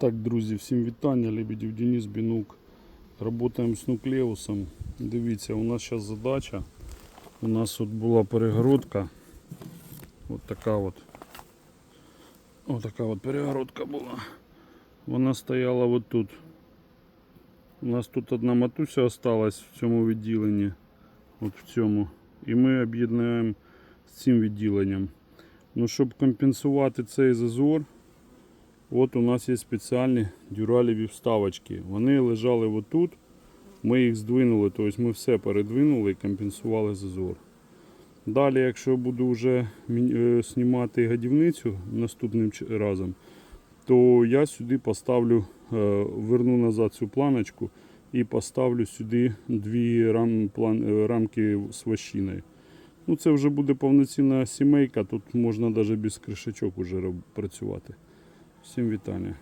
Так, друзі, всім вітання. Лебедів Денис Бінук. Работаємо з нуклеусом. Дивіться, у нас зараз задача. У нас от була перегородка. От така от. Ось така от перегородка була. Вона стояла от тут. У нас тут одна матуся осталась в цьому відділенні. От в цьому. І ми об'єднуємо з цим відділенням. Ну, щоб компенсувати цей зазор, От у нас є спеціальні дюралеві вставочки. Вони лежали отут. Ми їх здвинули, тобто ми все передвинули і компенсували зазор. Далі, якщо буду вже е, знімати гадівницю наступним разом, то я сюди поставлю, е, верну назад цю планочку і поставлю сюди дві рам, план, е, рамки з вощиною. Ну, це вже буде повноцінна сімейка, тут можна навіть без кришечок уже працювати. Всім вітання.